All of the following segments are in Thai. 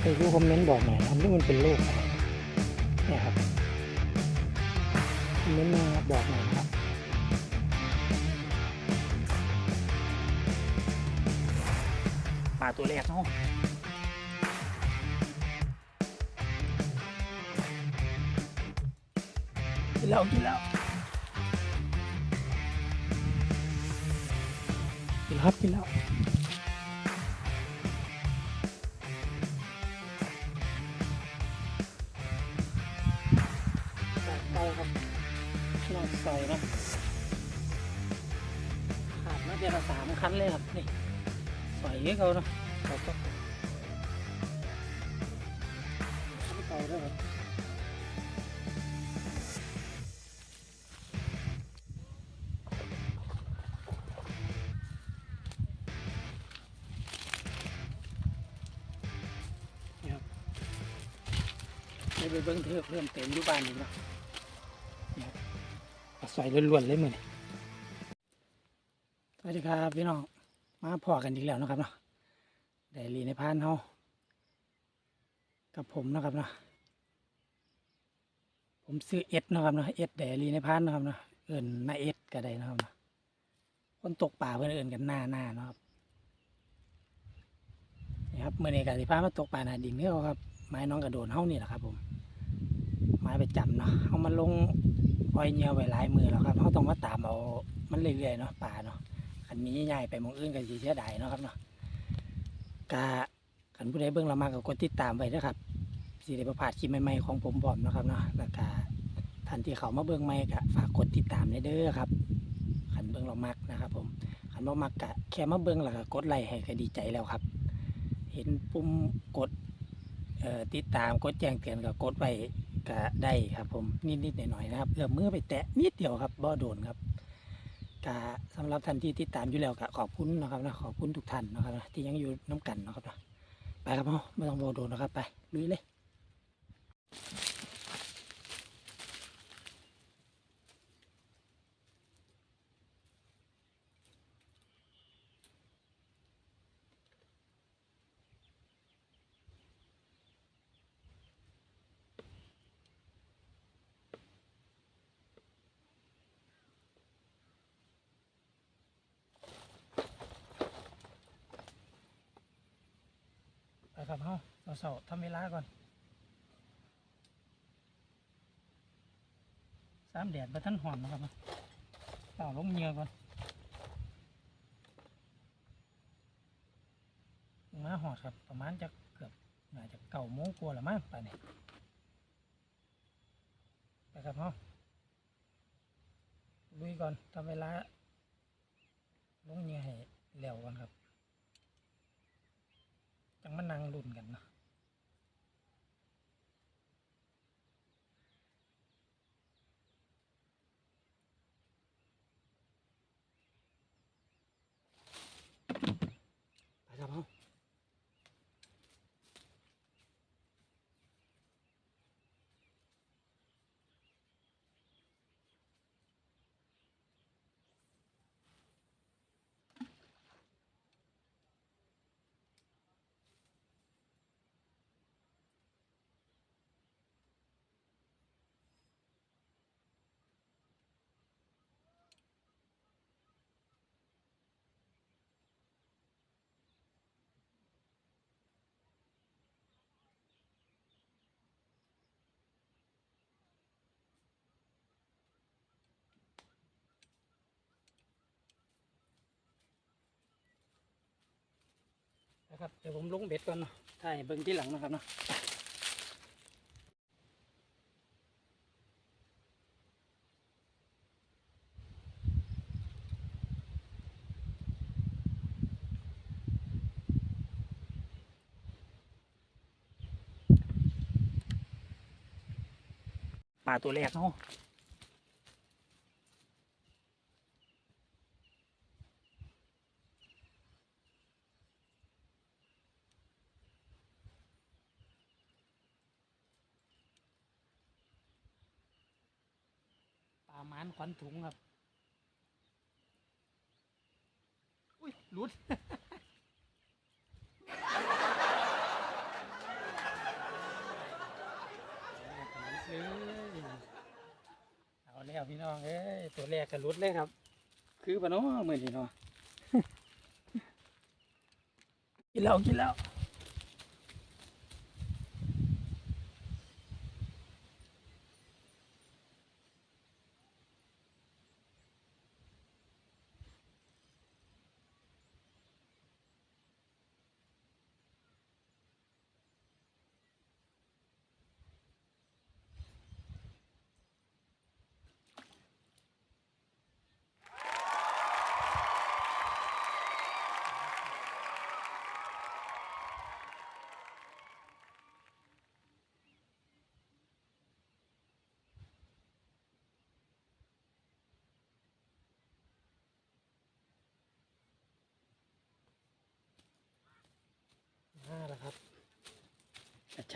ใครรู้คอมเมนต์บอกหน่อยนะครับนี่มันเป็นโรคอะไรเนี่ยครับคอมเมนต์มาบอกหน่อยครับปลาตัวแรกเนาะกินแล้วกินแล้วกินแล้วครับกินแล้ว เตาครับลองใส่นะขาดมาเดือนละสามคันเลยครับนี่ใส่ให้เขาเนาะเขาก็ขั้นเตาด้วยครับนี่ครับได้ไปเบิ้งเทือกเริ่มเต็มอยู่บ้านอีกเนาะ ใส่ล้วนๆเลยมือนี่สวัสดีครับพี่น้องมาพอกันอีกแล้วนะครับเนาะไดรีในพานเฮากับผมนะครับเนาะผมซื้อเอ็ดนะครับเนาะเอ็ดไดรีในพานนะครับเนาะเอิญนาเอ็ดก็ได้นะครับเนาะคนตกป่าเพื่อนเอิญกันหน้าหน้าเนาะครับนี่ครับเมื่อนี้กสิพามาตกป่าหนาดินเนี่ยครับไม้น้องกระโดนเฮานี่แหละครับผมไม้ไประจำเนาะเอามาลง ล่อยเหนียวไว้หลายมือแล้วครับเขาต้องมาตามเอามันเรื่อยๆเนาะป่าเนาะขันมีใหญ่ๆไปมองอื่นก็สิเสียดายเนาะครับเนาะกาขันผู้ใดเบิ่งเรามาก็กดติดตามไว้นะครับสิได้ประพาดคลิปใหม่ๆของผมบอมนะครับเนาะแล้วก็ท่านที่เขามาเบิ่งใหม่ก็ฝากกดติดตามเด้อครับขันเบิ่งเรามักนะครับ ผมขันเบ่มักก็แค่มาเบิ่งแล้วก็กดไลค์ให้ก็ดีใจแล้วครับ เห็นปุ่มกดเอ่อติดตามกดแจ้งเตือนก็กดไว้ ก็ได้ครับผมนิดๆหน่อยๆนะครับเอื้อมมือไปแตะนิดเดียวครับบ่โดนครับกาสำหรับท่านที่ติดตามอยู่แล้วก็ขอบคุณนะครับนะขอบคุณทุกท่านนะครับนะที่ยังอยู่น้ำกันนะครับนะไปครับเนาะไม่ต้องบ่โดนนะครับไปลุยเลย ไปครับเฮาเสาๆทำเวลาก่อนสามแดดมาท่านหอนนะครับเอาลงเหงือก่อนมาหอดครับ ประมาณจะเกือบน่าจะเก่าโมงกว่าละมั้งไปเนี่ยไปครับเฮาลุยก่อนทำเวลาลงเหงือให้เร็วก่อนครับ จังมานั่งรุ่นกันเนาะ นะครับเดี๋ยวผมลงเบ็ดก่อนเนาะถ่ายเบิ่งที่หลังนะครับเนาะปลาตัวแรกเนาะ ประมาณขวัญถุงครับ อุ้ยหลุด เอาแล้วพี่น้องเฮ้ยตัวแรกก็หลุดเลยครับ คือปะเนาะมือนี่เนาะกินแล้วกินแล้ว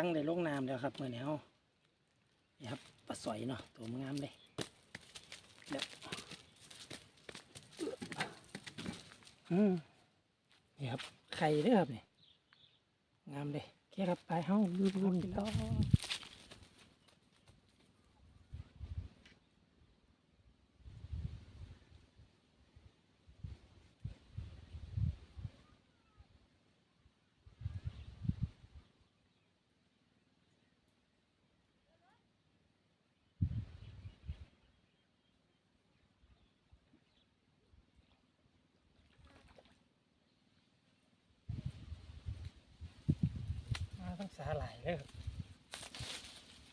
ช่างได้ลงน้ำแล้วครับเมือนี้เฮานี่ครับปลาสอยเนาะตัวงามเลยเดี๋ยวอืมนี่ครับไข่เด้อครับนี่งามเลยแค่คครับไปเฮารุ่นๆต่อมาต้อ สาหร่ายเลย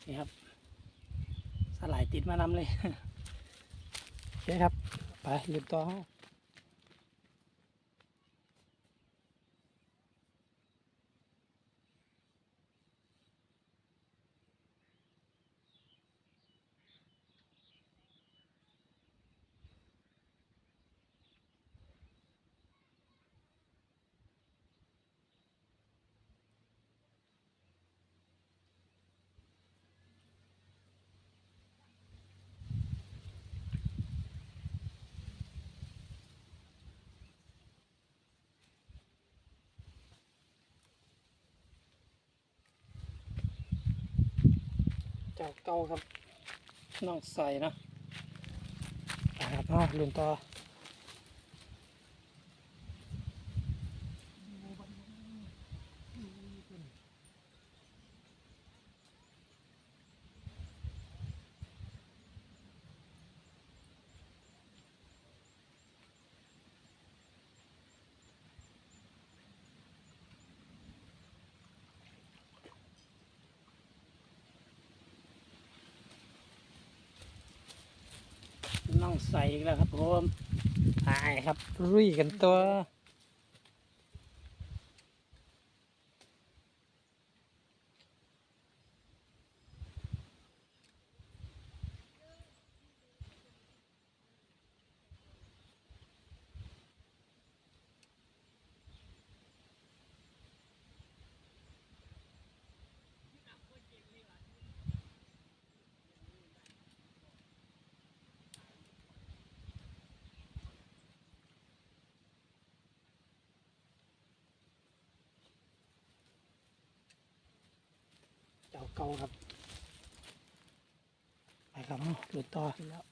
นี่ครับสาหร่ายติดมานำเลยโอเคครับ ไปหยุดต่อ เราเจ้าเก่าครับน้องใส่เนาะไปครับเนาะลุนต่อ น้องใส่อีกแล้วครับผมไปครับ รุยกันตัว เก่าครับ ไปครับเนาะลุนต่อแล้ว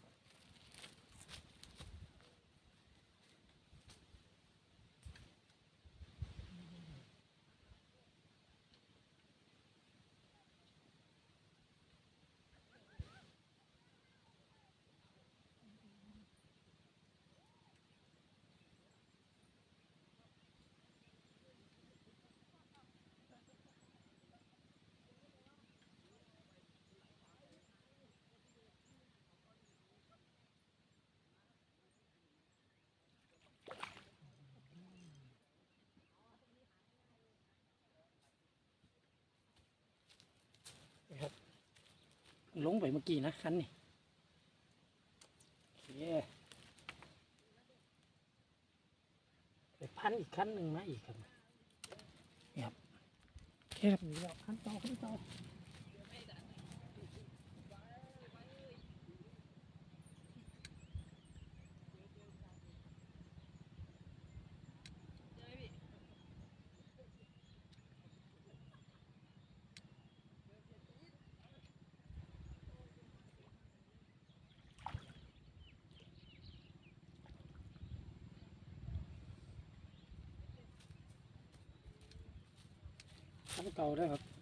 ลงไปเมื่อกี้นะคันนี่โอเคไปพันอีกคันหนึ่งมาอีกครับนี่ครับโอเคครับนี่แล้วคันต่อคันต่อ คันเก่าด้ครับ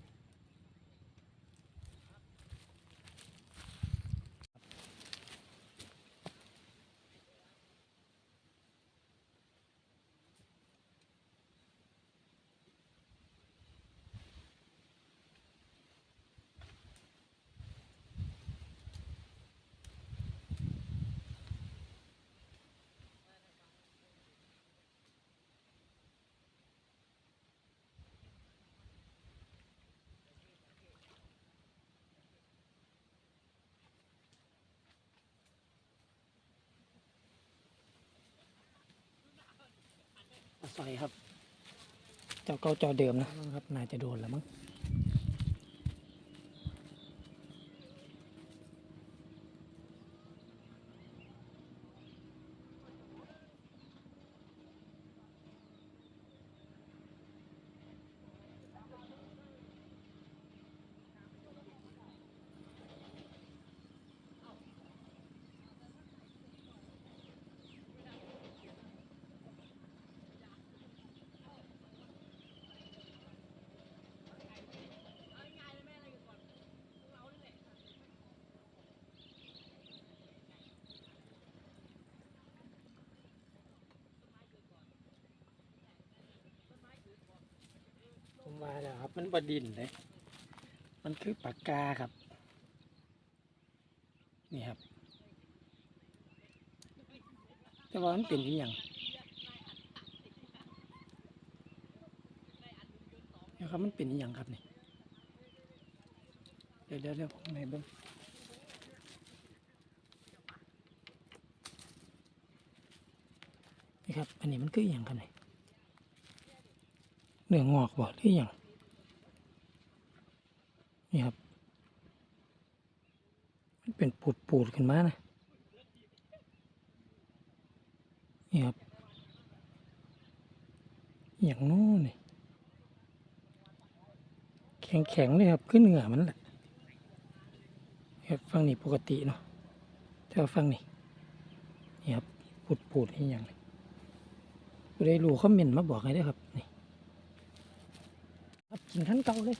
ใส่ครับ เจ้าเก่าเจ้าเดิมนะครับน่าจะโดนแล้วมั้ง มาแล้วครับ มันบดินเลย มันคือปากกาครับ นี่ครับ แต่ว่ามันเป็นอย่างนะครับมันเป็นอย่างครับนี่ เดี๋ยวเดี๋ยวเดี๋ยวผมให้เบิ้งนี่ครับ อันนี้มันคืออย่างครับนี่ เนื้องอกบ่หรืออย่างนี่ครับ มันเป็นปูดปูดขึ้นมานะนี่ครับอย่างโน้นนี่แข็งแข็งเลยครับขึ้นเหนือมันแหละครับฟังนี่ปกติเนาะแต่ว่าฟังนี่นี่ครับปูดปูดนี่อย่างนี้ผู้ใดรู้คอมเมนต์มาบอกให้ด้วยครับ นี่ครับกินขั้นเก่าเลย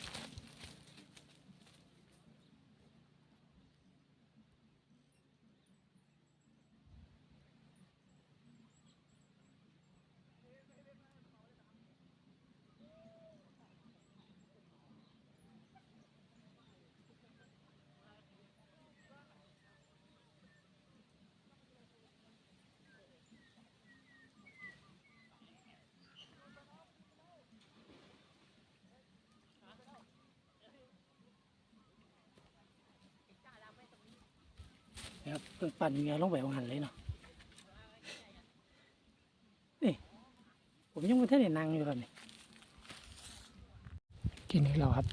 นะครับเพิ่งปั่นเงาลงไปวางหันเลยเนาะนี่ผมยังไม่ทันได้นั่งอยู่ครับนี่กินให้เราครับ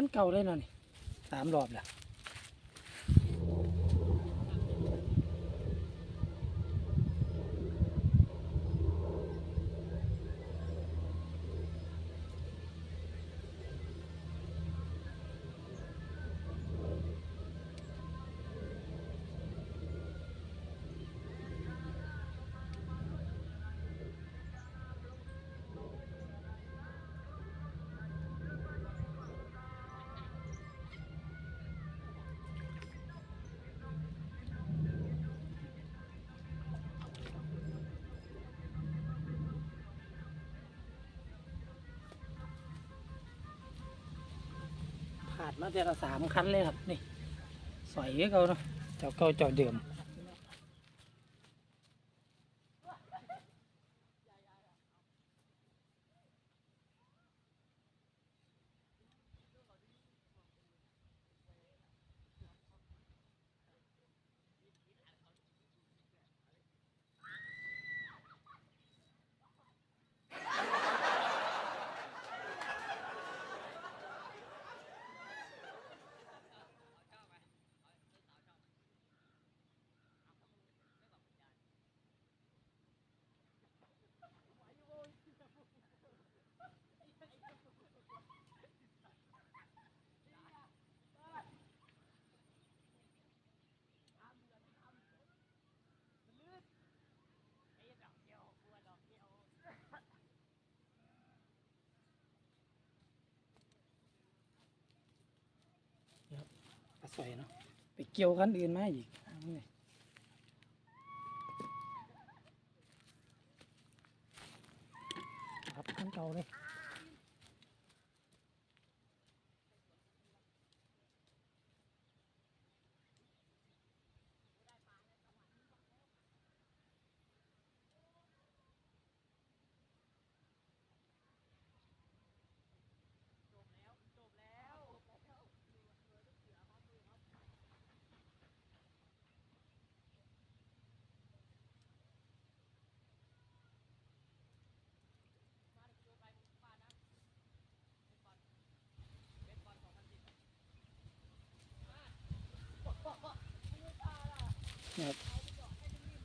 ขั้นเก่าเลยเนะนี่สามรอบแล้ว ผ่านมาแต่ละสามคันเลยครับ นี่ สอยเก่าเนาะเจ้าเก่าเจ้าเดิม ก็สวยเนาะไปเกี่ยวกันอื่นมาอีกครับขั้นเก่าเลย นี่ครับ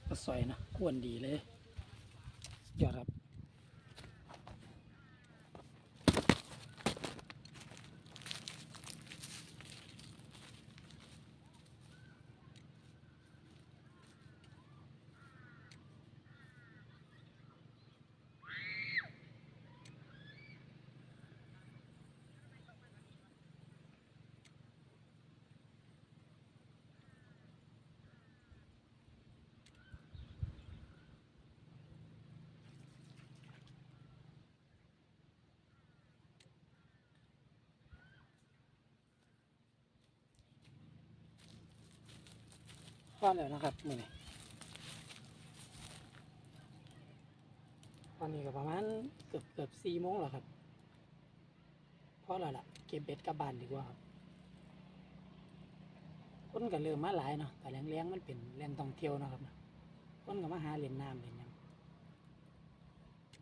ก็สอยนะกวนดีเลย ยอดครับ พอนแล้วนะครับมือนี้ตอนนี้ก็ประมาณเกือบเกือบสี่โมงแล้วครับพอแล้วล่ะเก็บเบ็ดกลับบ้านดีกว่าครับคนก็เริ่มมาหลายเนาะแต่แรงๆมันเป็นแหล่งท่องเที่ยวนะครับนะคนก็มาหาเล่นน้ำเล่นหยัง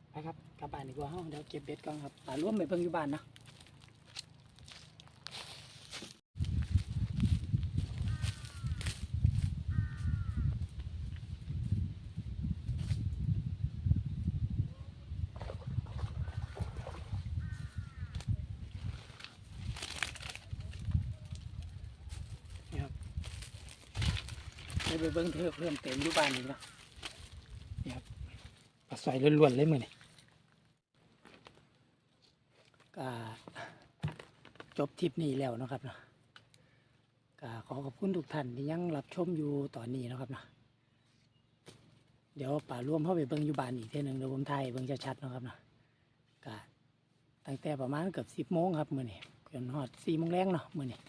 ไปครับกลับบ้านดีกว่าเฮาเดี๋ยวเก็บเบ็ดก่อนครับป่าร่วมไปเพิ่งอยู่บ้านเนาะ นี่ครับได้ไป เบิ้งเพิ่มเพิ่มเต็มอยู่บ้านอีกเนาะนี่ครับปลาสอยล้วนๆเลยมือนี่ก็จบทริปนี้แล้วเนาะครับเนาะก็ขอขอบคุณทุกท่านที่ยังรับชมอยู่ตอนนี้เนาะครับเนาะเดี๋ยวป่าร่วมเข้าไปเบิ้งอยู่บ้านอีกเท่านึงเดี๋ยวผมถ่ายให้เบิ้งชัดๆเนาะครับเนาะก็ตั้งแต่ประมาณเกือบสิบโมงครับมือนี่จนฮอดสี่โมงแรงเนาะมือนี่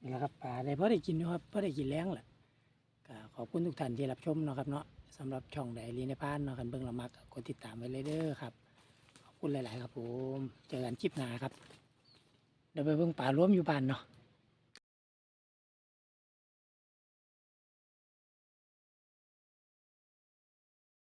นี่แหละครับปลาได้พอได้กินอยู่ครับพอได้กินแรงแหละก็ ขอบคุณทุกท่านที่รับชมเนาะครับเนาะสำหรับช่องไดรีในพานเนาะกันเบิ่งละมักกดติดตามไว้เลยเด้อครับ ขอบคุณหลาย ๆ ครับผม เจอกันคลิปหน้าครับเดี๋ยวไปเบิ่งป่าร่วมอยู่บ้านเนาะ